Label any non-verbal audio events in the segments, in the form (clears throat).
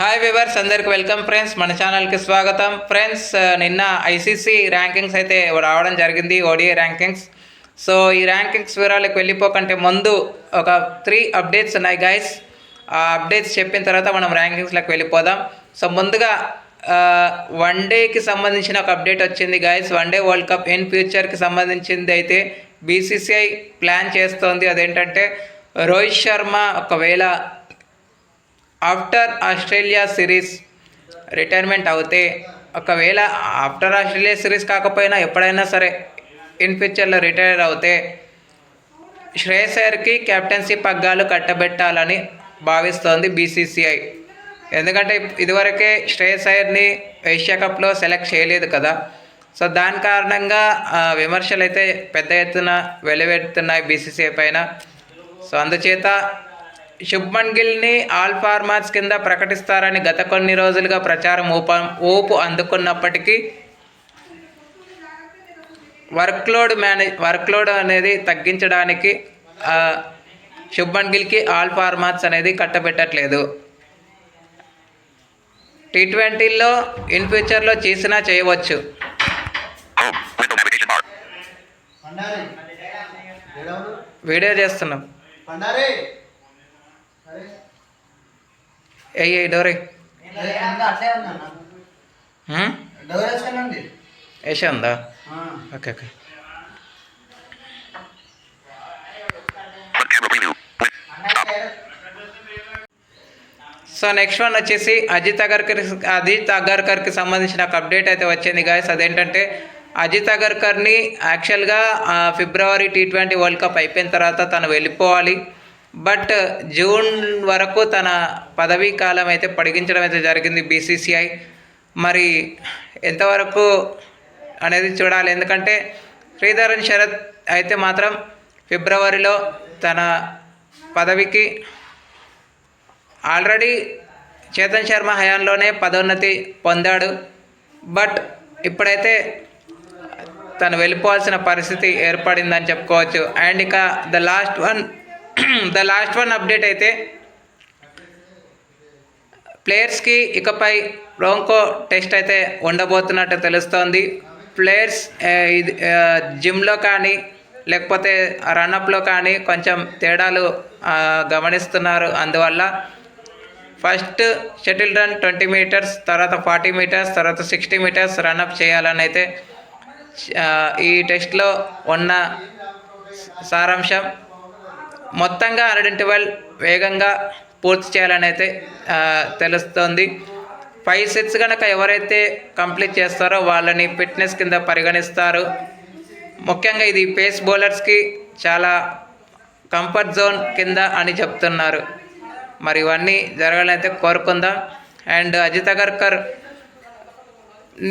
Hi viewers అందరికి welcome friends మన ఛానల్కి స్వాగతం. ఫ్రెండ్స్ uh, నిన్న ఐసీసీ ర్యాంకింగ్స్ అయితే రావడం జరిగింది ఓడిఏ ర్యాంకింగ్స్ సో ఈ ర్యాంకింగ్స్ వివరాలకు వెళ్ళిపోకంటే ముందు ఒక త్రీ అప్డేట్స్ ఉన్నాయి గైస్ ఆ అప్డేట్స్ చెప్పిన తర్వాత మనం ర్యాంకింగ్స్లోకి వెళ్ళిపోదాం. సో ముందుగా uh, వన్ డేకి సంబంధించిన ఒక అప్డేట్ వచ్చింది guys one day world cup in ఫ్యూచర్కి సంబంధించింది అయితే బీసీసీఐ ప్లాన్ చేస్తోంది. అదేంటంటే రోహిత్ శర్మ ఒకవేళ ఆఫ్టర్ ఆస్ట్రేలియా సిరీస్ రిటైర్మెంట్ అవుతే ఒకవేళ ఆఫ్టర్ ఆస్ట్రేలియా సిరీస్ కాకపోయినా ఎప్పుడైనా సరే ఇన్ ఫ్యూచర్లో రిటైర్ అవుతే శ్రేయస్ కెప్టెన్సీ పగ్గాలు కట్టబెట్టాలని భావిస్తోంది బీసీసీఐ. ఎందుకంటే ఇదివరకే శ్రేయస్ అయ్యర్ని ఏషియా కప్లో సెలెక్ట్ చేయలేదు కదా. సో దాని కారణంగా విమర్శలు అయితే పెద్ద ఎత్తున వెలువెడుతున్నాయి బీసీసీఐ పైన. సో అందుచేత శుభ్మన్ గిల్ని ఆల్ ఫార్మాట్స్ కింద ప్రకటిస్తారని గత కొన్ని రోజులుగా ప్రచారం ఊప ఊపు అందుకున్నప్పటికీ వర్క్లోడ్ మేనేజ్ వర్క్లోడ్ అనేది తగ్గించడానికి శుభ్మన్ గిల్కి ఆల్ ఫార్మాట్స్ అనేది కట్టబెట్టట్లేదు. టీ ట్వంటీలో ఇన్ ఫ్యూచర్లో చేసినా చేయవచ్చు. వీడియో చేస్తున్నాం. ఏ డోరే ఏషా ఉందా okay okay. So next one వచ్చేసి అజిత్ అగర్కర్ అజిత్ అగర్కర్కి సంబంధించిన ఒక అప్డేట్ అయితే వచ్చింది గాయస్ అదేంటంటే అజిత్ అగర్కర్ని యాక్చువల్గా February T twenty world cup అయిపోయిన తర్వాత తను వెళ్ళిపోవాలి. బట్ జూన్ వరకు తన పదవీ కాలం అయితే పొడిగించడం అయితే జరిగింది బీసీసీఐ. మరి ఎంతవరకు అనేది చూడాలి. ఎందుకంటే శ్రీధరన్ శరత్ అయితే మాత్రం ఫిబ్రవరిలో తన పదవికి ఆల్రెడీ చేతన్ శర్మ హయాంలోనే పదోన్నతి పొందాడు. బట్ ఇప్పుడైతే తను వెళ్ళిపోవాల్సిన పరిస్థితి ఏర్పడిందని చెప్పుకోవచ్చు. అండ్ ఇక the last one (clears throat) the last one update అయితే ప్లేయర్స్కి ఇకపై బ్రోంకో టెస్ట్ అయితే ఉండబోతున్నట్టు తెలుస్తోంది. ప్లేయర్స్ ఇది జిమ్లో కానీ లేకపోతే రన్అప్లో కానీ కొంచెం తేడాలు గమనిస్తున్నారు. అందువల్ల first shuttle run twenty metres తర్వాత ఫార్టీ మీటర్స్ తర్వాత సిక్స్టీ మీటర్స్ రన్అప్ చేయాలని అయితే ఈ టెస్ట్లో ఉన్న సారాంశం మొత్తంగా హండ్రెడ్ ట్వెల్వ్ వేగంగా పూర్తి చేయాలని అయితే తెలుస్తుంది. ఫైవ్ సెట్స్ కనుక ఎవరైతే కంప్లీట్ చేస్తారో వాళ్ళని ఫిట్నెస్ కింద పరిగణిస్తారు. ముఖ్యంగా ఇది పేస్ బౌలర్స్కి చాలా కంఫర్ట్ జోన్ కింద అని చెప్తున్నారు. మరి ఇవన్నీ జరగాలని అయితే కోరుకుందాం. అండ్ అజిత్ అగర్కర్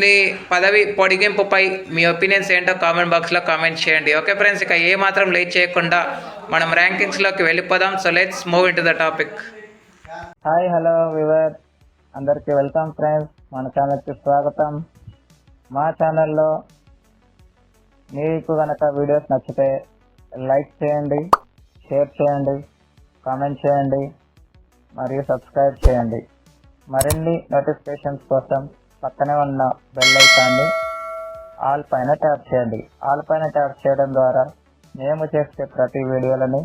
నీ పదవి పొడిగింపుపై మీ ఒపీనియన్స్ ఏంటో కామెంట్ బాక్స్లో కామెంట్ చేయండి. ఓకే ఫ్రెండ్స్ ఇక ఏ మాత్రం లేట్ చేయకుండా మనం ర్యాంకింగ్స్లోకి వెళ్ళిపోదాం. So let's move in to the topic hi hello viewer అందరికీ వెల్కమ్ ఫ్రెండ్స్ మన ఛానల్కి స్వాగతం. మా ఛానల్లో మీకు కనుక వీడియోస్ నచ్చితే లైక్ చేయండి షేర్ చేయండి కామెంట్ చేయండి మరియు సబ్స్క్రైబ్ చేయండి. మరిన్ని నోటిఫికేషన్స్ కోసం పక్కనే ఉన్న బెల్ ఐకాన్ని ఆల్ పైన ట్యాప్ చేయండి. ఆల్ పైన ట్యాప్ చేయడం ద్వారా మేము చేసే ప్రతి వీడియోలని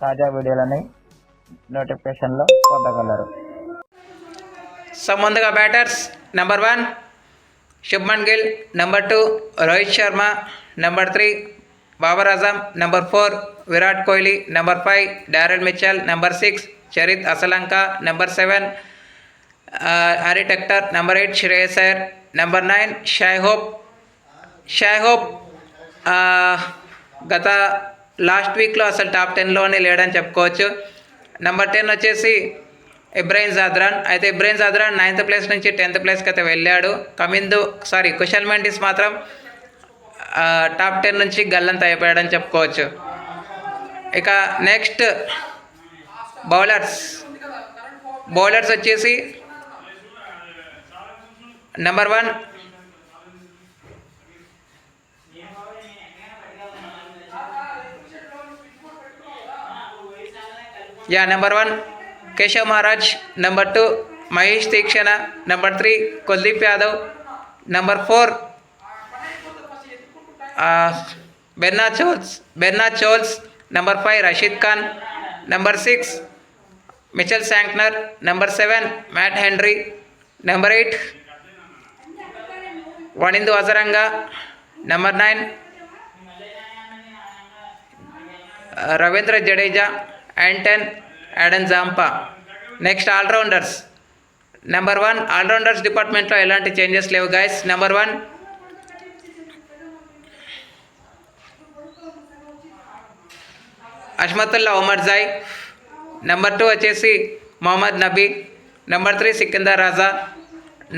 తాజా వీడియోలని నోటిఫికేషన్లో పొందగలరు. సో ముందుగా batters number one Shubman Gill number two Rohit Sharma number three Babar Azam number four Virat Kohli number five Daryl Mitchell number six Charith Asalanka number seven Harry Tector number eight Shreyas number nine Shai Hope Shai Hope గత last వీక్లో అసలు top టెన్లోనే లేడని చెప్పుకోవచ్చు. Number ten వచ్చేసి ఇబ్రాహిం జాద్రాన్ అయితే Ibrahim Zadran ninth place నుంచి tenth ప్లేస్కి అయితే వెళ్ళాడు. కమిందు సారీ కుషల్ మెండిస్ మాత్రం uh, టాప్ టెన్ నుంచి గల్లంత అయిపోయాడని చెప్పుకోవచ్చు. ఇక నెక్స్ట్ బౌలర్స్ బౌలర్స్ వచ్చేసి number one yeah number one Keshav Maharaj number two Maheesh Theekshana number three Kuldeep Yadav number four బెన్నా చోల్స్ బెన్నా చోల్స్ number five Rashid Khan number six Mitchell Santner number seven Matt Henry number eight Wanindu Hasaranga number nine Ravindra Jadeja and ten Adam Zampa next allrounders number one allrounders డిపార్ట్మెంట్లో ఎలాంటి changes లేవు guys number one Azmatullah Omarzai. Number two వచ్చేసి Mohammad Nabi. Number three Sikandar Raza.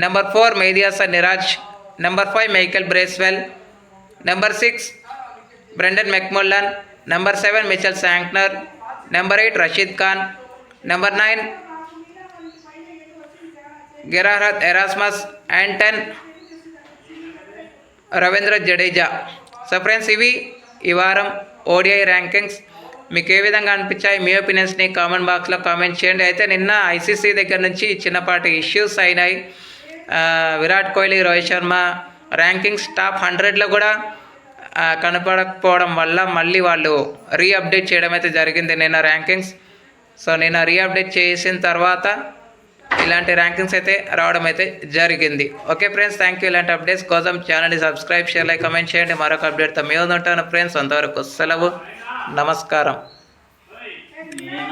Number four Mehidy Hasan Miraz number five Michael Bracewell number six Brandon McMullen number seven Mitchell Santner number eight Rashid Khan number nine Gerhard Erasmus and ten Ravindra Jadeja so friends ఇవి ఈ వారం ODI rankings మీకు ఏ విధంగా అనిపించాయి? మీ ఒపీనియన్స్ని comment బాక్స్లో comment చేయండి. అయితే నిన్న ఐసీసీ దగ్గర నుంచి చిన్నపాటి ఇష్యూస్ అయినాయి. ఆ, విరాట్ కోహ్లీ రోహిత్ శర్మ ర్యాంకింగ్స్ టాప్ హండ్రెడ్లో కూడా కనపడకపోవడం వల్ల మళ్ళీ వాళ్ళు రీ అప్డేట్ చేయడం అయితే జరిగింది నిన్న ర్యాంకింగ్స్. సో నిన్న రీ అప్డేట్ చేసిన తర్వాత ఇలాంటి ర్యాంకింగ్స్ అయితే రావడం అయితే జరిగింది. ఓకే ఫ్రెండ్స్ థ్యాంక్ యూ ఇలాంటి అప్డేట్స్ కోసం ఛానల్ని సబ్స్క్రైబ్ షేర్ లైక్ కమెంట్ చేయండి. మరొక అప్డేట్తో మేము ఉంటాను ఫ్రెండ్స్. అంతవరకు సెలవు. నమస్కారం.